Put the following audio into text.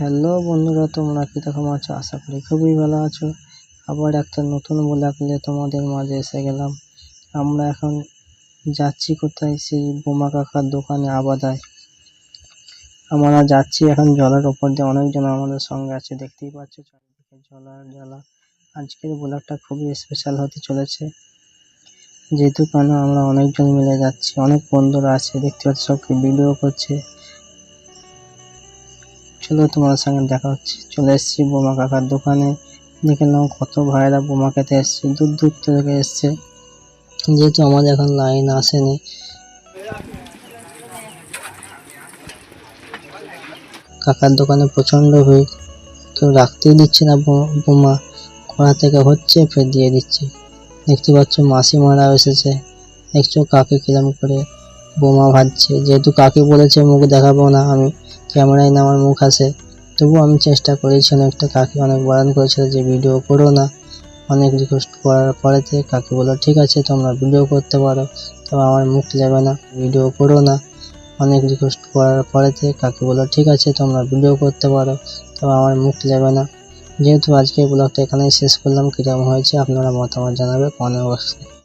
Hello বন্ধুরা, তোমরা কি রকম আছো? আশা করি খুবই ভালো আছো। আবার একটা নতুন ব্লগ নিয়ে তোমাদের মাঝে এসে গেলাম। আমরা এখন যাচ্ছি কোথায়? সেই বোমা কাকার দোকানে, আবাদায়। আমরা যাচ্ছি এখন জলের ওপর দিয়ে। অনেকজন আমাদের সঙ্গে আছে, দেখতেই পাচ্ছ চারিদিকে জলার জ্বালা। আজকের ব্লগটা খুবই স্পেশাল হতে চলেছে। যেহেতু কেন আমরা অনেকজন মিলে যাচ্ছি। অনেক বন্ধুরা আছে, দেখতে পাচ্ছ সব ভিডিও করছে। চলো তোমাদের সঙ্গে দেখা হচ্ছে। চলে এসেছি বোমা কাকার দোকানে। দেখে নাও কত ভাইরা বোমা খেতে এসছে। দূর দূর থেকে এসছে। যেহেতু আমাদের এখন লাইন আসেনি। কাকার দোকানে প্রচণ্ড ভিড়। কেউ রাখতেই দিচ্ছে না বোমা কোথা থেকে হচ্ছে, ফের দিয়ে দিচ্ছে। দেখতে পাচ্ছ মাসিমারাও এসেছে। দেখছ কাকে কিরম করে বোমা ভাজছে। যেহেতু কাকে বলেছে মুখ দেখাবো না আমি। ক্যামেরায় না আমার মুখ আসে তবু আমি চেষ্টা করেছি অনেকটা কাকি অনেক বারণ করেছিল যে ভিডিও করো না। অনেক রিকোয়েস্ট করার পরেতে কাকি বলল, ঠিক আছে, তোমরা ভিডিও করতে পারো, তবে আমার মুখ যাবে না ভিডিও করো না। অনেক রিকোয়েস্ট করার পরেতে কাকি বলল, ঠিক আছে, তোমরা ভিডিও করতে পারো, তবে আমার মুখ যাবে না। যেহেতু আজকে ব্লগটা এখানেই শেষ করলাম, কীরকম হয়েছে আপনারা মতামত জানাবে কমেন্ট বক্সে